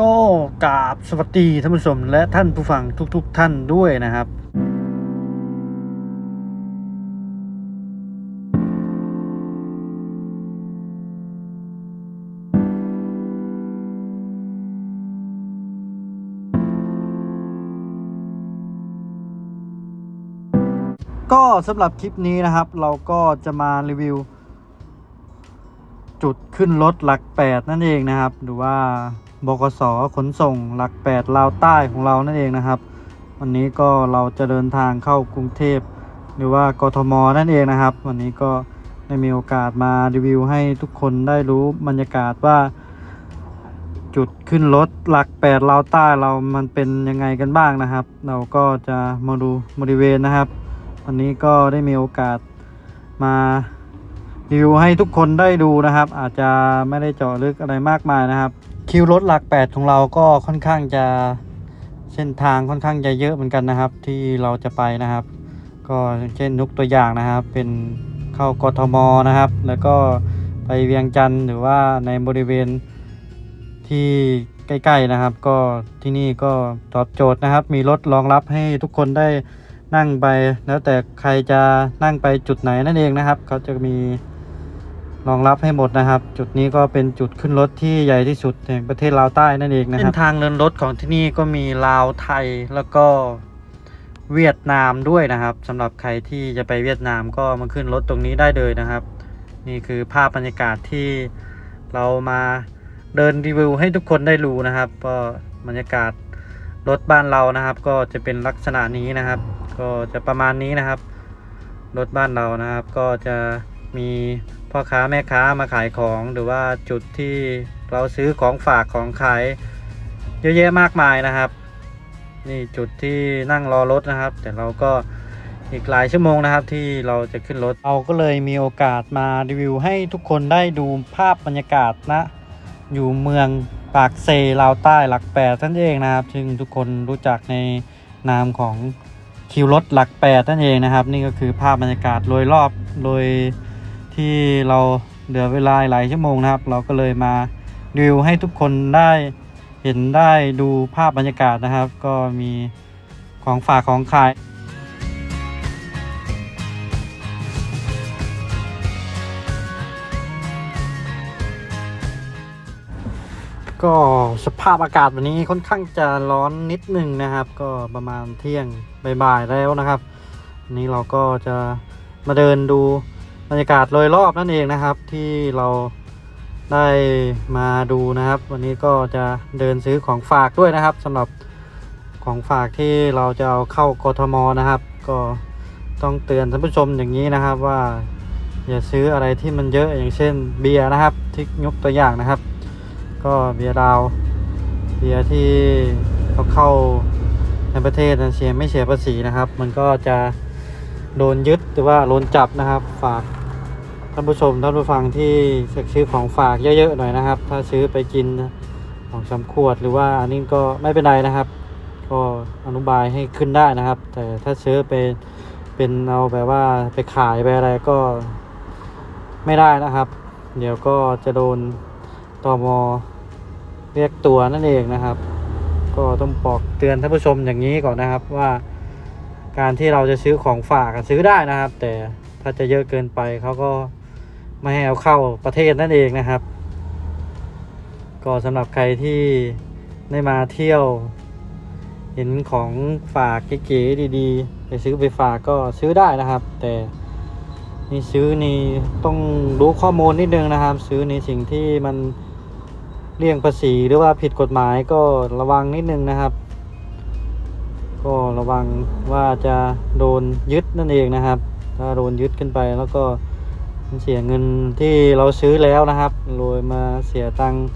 ก็กราบสวัสดีท่านผู้ชมและท่านผู้ฟังทุกๆท่านด้วยนะครับ ก็สำหรับคลิปนี้นะครับ เราก็จะมารีวิว จุดขึ้นรถหลักแปดนั่นเองนะครับ หรือว่าบกสขนส่งหลักแปดลาวใต้ของเรานั่นเองนะครับ วันนี้ก็เราจะเดินทางเข้ากรุงเทพ หรือว่ากทมนั่นเองนะครับ วันนี้ก็ได้มีโอกาสมารีวิวให้ทุกคนได้รู้บรรยากาศว่า จุดขึ้นรถหลักแปดลาวใต้เรามันเป็นยังไงกันบ้างนะครับ เราก็จะมาดูบริเวณนะครับ วันนี้ก็ได้มีโอกาสมา รีวิวให้ทุกคนได้ดูนะครับ อาจจะไม่ได้เจาะลึกอะไรมากมายนะครับ คิวรถหลักแปดของเราก็ค่อนข้างจะเส้นทางค่อนข้างจะเยอะเหมือนกันนะครับ ที่เราจะไปนะครับ ก็เช่นยกตัวอย่างนะครับ เป็นเข้ากทมนะครับ แล้วก็ไปเวียงจันทร์หรือว่าในบริเวณที่ใกล้ๆนะครับ ก็ที่นี่ก็ตอบโจทย์นะครับ มีรถรองรับให้ทุกคนได้นั่งไป แล้วแต่ใครจะนั่งไปจุดไหนนั่นเองนะครับ เขาจะมี รองรับให้หมดนะครับ จุดนี้ก็เป็นจุดขึ้นรถที่ใหญ่ที่สุดแห่งประเทศลาวใต้นั่นเองนะครับเส้นทางเดินรถของที่นี่ก็มีลาวไทยแล้วก็เวียดนามด้วยนะครับสำหรับใครที่จะไปเวียดนามก็มาขึ้นรถตรงนี้ได้เลยนะครับ นี่คือภาพบรรยากาศที่เรามาเดินรีวิวให้ทุกคนได้รู้นะครับก็บรรยากาศรถบ้านเรานะครับ ก็จะเป็นลักษณะนี้นะครับ ก็จะประมาณนี้นะครับรถบ้านเรานะครับ ก็จะมี พ่อค้าแม่ค้ามาขายของหรือว่าจุดที่เราซื้อของฝากของขายเยอะแยะมากมายนะครับ นี่จุดที่นั่งรอรถนะครับ แต่เราก็อีกหลายชั่วโมงนะครับที่เราจะขึ้นรถเราก็เลยมีโอกาสมารีวิวให้ทุกคนได้ดูภาพบรรยากาศนะ อยู่เมืองปากเซลาวใต้หลักแปดท่านเองนะครับ ซึ่งทุกคนรู้จักในนามของคิวรถหลักแปดนั่นเองนะครับ นี่ก็คือภาพบรรยากาศโดยรอบโดย ที่เราเหลือเวลาหลายชั่วโมงนะครับ เราก็เลยมารีวิวให้ทุกคนได้เห็นได้ดูภาพบรรยากาศนะครับ ก็มีของฝากของขายก็สภาพอากาศวันนี้ค่อนข้างจะร้อนนิดหนึ่งนะครับ ก็ประมาณเที่ยงบ่ายๆแล้วนะครับวันนี้เราก็จะมาเดินดู บรรยากาศโดยรอบนั่นเองนะครับ ที่เราได้มาดูนะครับ วันนี้ก็จะเดินซื้อของฝากด้วยนะครับสำหรับของฝากที่เราจะเอาเข้ากทมนะครับ ก็ต้องเตือนท่านผู้ชมอย่างนี้นะครับว่า อย่าซื้ออะไรที่มันเยอะอย่างเช่นเบียร์นะครับ ที่ยกตัวอย่างนะครับ ก็เบียร์ดาวเบียร์ที่เขาเข้าในประเทศนะเสียไม่เสียภาษีนะครับ มันก็จะโดนยึดหรือว่าโดนจับนะครับ ฝาก ท่านผู้ชมท่านผู้ฟังที่ซื้อของฝากเยอะๆหน่อยนะครับ ถ้าซื้อไปกินของสาขวดหรือว่าอันนี้ก็ไม่เป็นไรนะครับ ก็อนุบายให้ขึ้นได้นะครับ แต่ถ้าซื้อไปเป็นเอาแบบว่าไปขายไปอะไรก็ไม่ได้นะครับ เดี๋ยวก็จะโดนตอมเรียกตัวนั่นเองนะครับ ก็ต้องบอกเตือนท่านผู้ชมอย่างนี้ก่อนนะครับว่าการที่เราจะซื้อของฝากซื้อได้นะครับ แต่ถ้าจะเยอะเกินไปเขาก็ ไม่ให้เอาเข้าประเทศนั่นเองนะครับ ก็สำหรับใครที่ได้มาเที่ยว เห็นของฝากเก๋ๆดีๆไปซื้อไปฝากก็ซื้อได้นะครับ แต่นี่ซื้อนี่ต้องรู้ข้อมูลนิดนึงนะครับ ซื้อในสิ่งที่มันเลี่ยงภาษีหรือว่าผิดกฎหมายก็ระวังนิดนึงนะครับ ก็ระวังว่าจะโดนยึดนั่นเองนะครับ ถ้าโดนยึดขึ้นไปแล้วก็ เสียเงินที่เราซื้อแล้วนะครับโดยมาเสียตังค์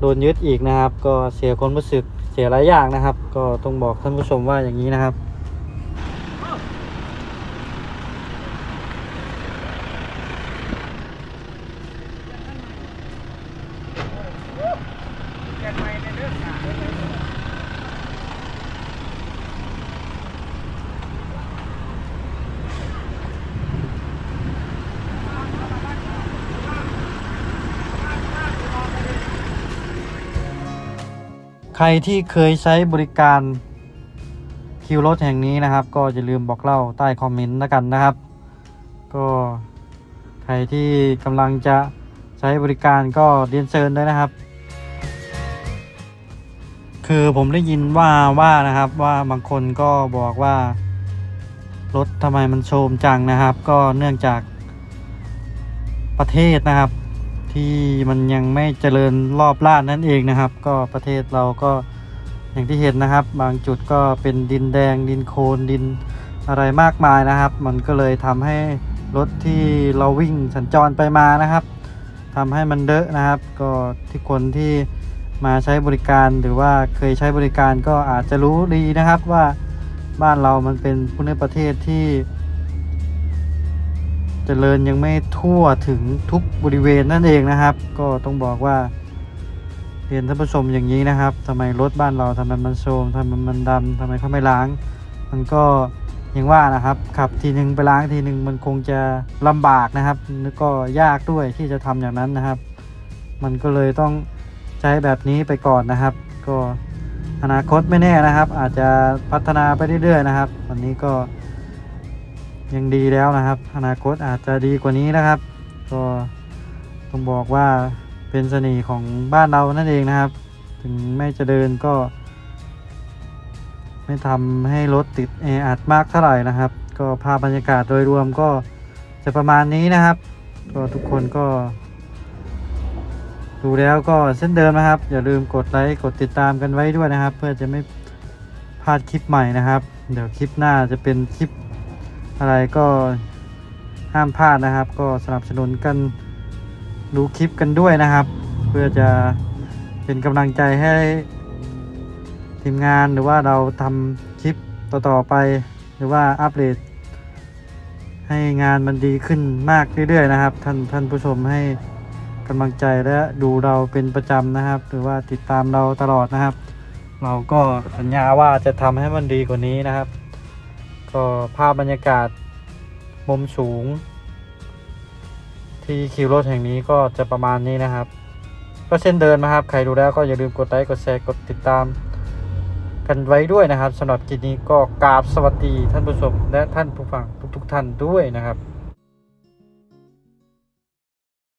โดนยึดอีกนะครับ ก็เสียความรู้สึกเสียหลายอย่างนะครับ ก็ต้องบอกท่านผู้ชมว่าอย่างนี้นะครับ ใครที่เคยใช้บริการคิวรถแห่งนี้นะครับ ก็อย่าลืมบอกเล่าใต้คอมเมนต์แล้วกันนะครับ ก็ใครที่กำลังจะใช้บริการก็เรียนเชิญด้วยนะครับ คือผมได้ยินว่าว่านะครับว่าบางคนก็บอกว่ารถทำไมมันโชมจังนะครับ ก็เนื่องจากประเทศนะครับ ที่มันยังไม่เจริญรอบล้านนั่นเองนะครับ ก็ประเทศเราก็อย่างที่เห็นนะครับ บางจุดก็เป็นดินแดง ดินโคลนดินอะไรมากมายนะครับ มันก็เลยทำให้รถที่เราวิ่งสัญจรไปมานะครับทำให้มันเดอะนะครับ ก็ที่คนที่มาใช้บริการหรือว่าเคยใช้บริการก็อาจจะรู้ดีนะครับว่าบ้านเรามันเป็นภูมิประเทศที่ เจริญยังไม่ทั่วถึงทุกบริเวณนั่นเองนะครับ ก็ต้องบอกว่าเรียนท่านผู้ชมอย่างนี้นะครับทำไมรถบ้านเราทำไมมันโทมทำไมมันดำทำไมเขาไม่ล้าง มันก็อย่างว่านะครับขับทีหนึ่งไปล้างทีหนึ่งมันคงจะลำบากนะครับแล้วก็ยากด้วยที่จะทำอย่างนั้นนะครับ มันก็เลยต้องใช้แบบนี้ไปก่อนนะครับ ก็อนาคตไม่แน่นะครับ อาจจะพัฒนาไปเรื่อยๆนะครับ วันนี้ก็ ยังดีแล้วนะครับ อนาคตอาจจะดีกว่านี้นะครับ ก็ต้องบอกว่าเป็นเสน่ห์ของบ้านเรานั่นเองนะครับ ถึงไม่จะเดินก็ ไม่ทำให้รถติดแออัดมากเท่าไหร่นะครับ ก็ภาพบรรยากาศโดยรวมก็จะประมาณนี้นะครับ ก็ทุกคนก็ ดูแล้วก็เช่นเดิมนะครับ อย่าลืมกดไลค์กดติดตามกันไว้ด้วยนะครับ เพื่อจะไม่พลาดคลิปใหม่นะครับ เดี๋ยวคลิปหน้าจะเป็นคลิป อะไรก็ห้ามพลาดนะครับ ก็สนับสนุนกันดูคลิปกันด้วยนะครับ เพื่อจะเป็นกำลังใจให้ทีมงานหรือว่าเราทำคลิปต่อๆไป หรือว่าอัปเดตให้งานมันดีขึ้นมากเรื่อยๆนะครับ ท่านท่านผู้ชมให้กำลังใจและดูเราเป็นประจำนะครับ หรือว่าติดตามเราตลอดนะครับ เราก็สัญญาว่าจะทำให้มันดีกว่านี้นะครับ ก็ภาพบรรยากาศมุมสูง ที่คิวรถแห่งนี้ก็จะประมาณนี้นะครับ ก็เช่นเดินนะครับ ใครดูแล้วก็อย่าลืมกดไลค์กดแชร์กดติดตาม กันไว้ด้วยนะครับสำหรับคลิปนี้ก็กราบสวัสดีท่านผู้ชมและท่านผู้ฟังทุกๆท่านด้วยนะครับ